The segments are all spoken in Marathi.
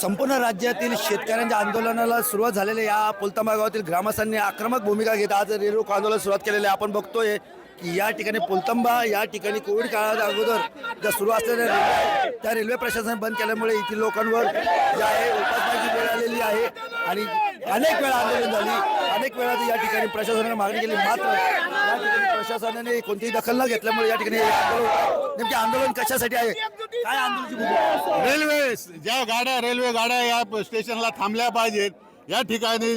संपूर्ण राज्यातील शेतकऱ्यांच्या आंदोलनाला सुरुवात झालेल्या या पुलतांबा गावातील ग्रामस्थांनी आक्रमक भूमिका घेत आज रेल्वे आंदोलन सुरुवात केलेले आहे. आपण बघतोय की या ठिकाणी पुलतंबा या ठिकाणी कोविड काळात अगोदर ज्या सुरू असलेल्या रेल्वे त्या रेल्वे प्रशासन बंद केल्यामुळे येथील लोकांवर जे आहे उपासमारीची वेळ आलेली आहे आणि अनेक वेळा आंदोलन झाली. अनेक वेळा या ठिकाणी प्रशासनाने मागणी केली. मात्र या ठिकाणी प्रशासनाने कोणतीही दखल न घेतल्यामुळे या ठिकाणी आंदोलन नेमके आंदोलन कशासाठी आहे? काय आंदोलन रेल्वे ज्या गाड्या रेल्वे गाड्या या स्टेशनला थांबल्या पाहिजेत या ठिकाणी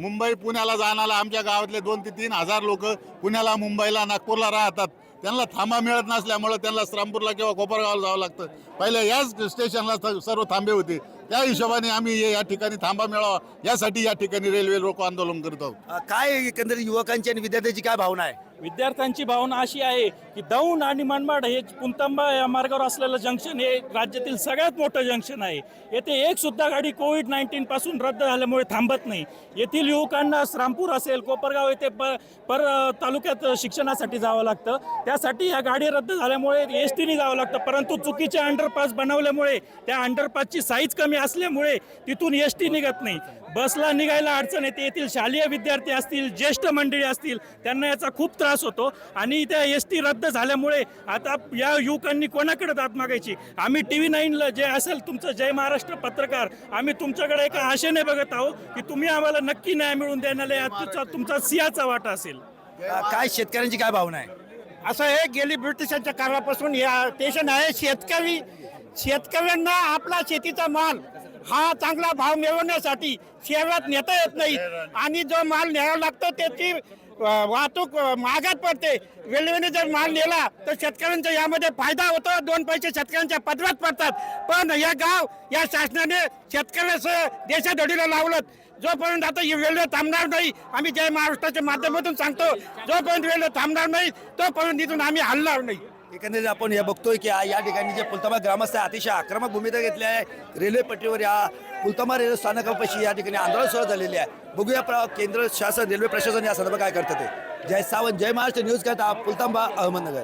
मुंबई पुण्याला जाणारा आमच्या गावातले दोन ते तीन हजार लोक पुण्याला मुंबईला नागपूरला राहतात. त्यांना थांबा मिळत नसल्यामुळे त्यांना श्रामपूरला किंवा कोपरगावला जावं लागतं. पहिले याच स्टेशनला सर्व थांबे होते. त्या हिशोबाने आम्ही हे या ठिकाणी थांबा मिळावा यासाठी या ठिकाणी रेल्वे रोको आंदोलन करत आहोत. काय एकंदरीत युवकांची आणि विद्यार्थ्यांची काय भावना आहे? विद्यार्थ्यांची भावना अशी आहे की दौंड आणि मनमाड हे पुंतंबा या मार्गावर असलेलं जंक्शन हे राज्यातील सगळ्यात मोठं जंक्शन आहे. येथे एक सुद्धा गाडी कोविड नाईन्टीन पासून रद्द झाल्यामुळे थांबत नाही. येथील युवकांना श्रामपूर असेल कोपरगाव येथे प पर तालुक्यात शिक्षणासाठी जावं लागतं. त्यासाठी या गाडी रद्द झाल्यामुळे एस टीने जावं लागतं. परंतु चुकीचे अंडरपास बनवल्यामुळे त्या अंडरपासची साईज कमी असल्यामुळे तिथून एस टी निघत नाही. बसला निघायला अडचण येते. येथील शालेय विद्यार्थी असतील ज्येष्ठ मंडळी असतील त्यांना याचा खूप त्रास होतो. आणि त्या एस टी रद्द झाल्यामुळे आता या युवकांनी कोणाकडे दात मागायची? आम्ही टी व्ही नाईनला जे असेल तुमचं जय महाराष्ट्र पत्रकार आम्ही तुमच्याकडे एका आशेने बघत आहोत की तुम्ही आम्हाला नक्की न्याय मिळून देण्याला तुमचा सिंहाचा वाटा असेल. काय शेतकऱ्यांची काय भावना आहे? असं हे गेली ब्रिटिशांच्या काळापासून या स्टेशन आहे. शेतकरी शेतकऱ्यांना आपला शेतीचा माल हा चांगला भाव मिळवण्यासाठी शहरात नेता येत नाही. आणि जो माल न्यावा लागतो त्याची वाहतूक महागात पडते. रेल्वेने जर माल नेला तर शेतकऱ्यांचा यामध्ये फायदा होतो. दोन पैसे शेतकऱ्यांच्या पदरात पडतात. पण या गाव या शासनाने शेतकऱ्याचं देशाधडीला लावलं. जोपर्यंत आता ही रेल्वे थांबणार नाही आम्ही जय महाराष्ट्राच्या माध्यमातून सांगतो जोपर्यंत रेल्वे थांबणार नाही तोपर्यंत इथून आम्ही हलणार नाही. एकंदरीत आपण हे बघतोय की आ- या ठिकाणी जे पुलतामा ग्रामस्थ आहे, अतिशय आक्रमक भूमिका घेतली आहे. रेल्वे पट्टीवर या पुलतामा रेल्वे स्थानकापाशी या ठिकाणी आंदोलन सुरू झालेले आहे. बघूया प्र- केंद्र शासन रेल्वे प्रशासन या संदर्भात काय करतं ते. जय सावंत जय महाराष्ट्र न्यूज करता पुलतांबा अहमदनगर.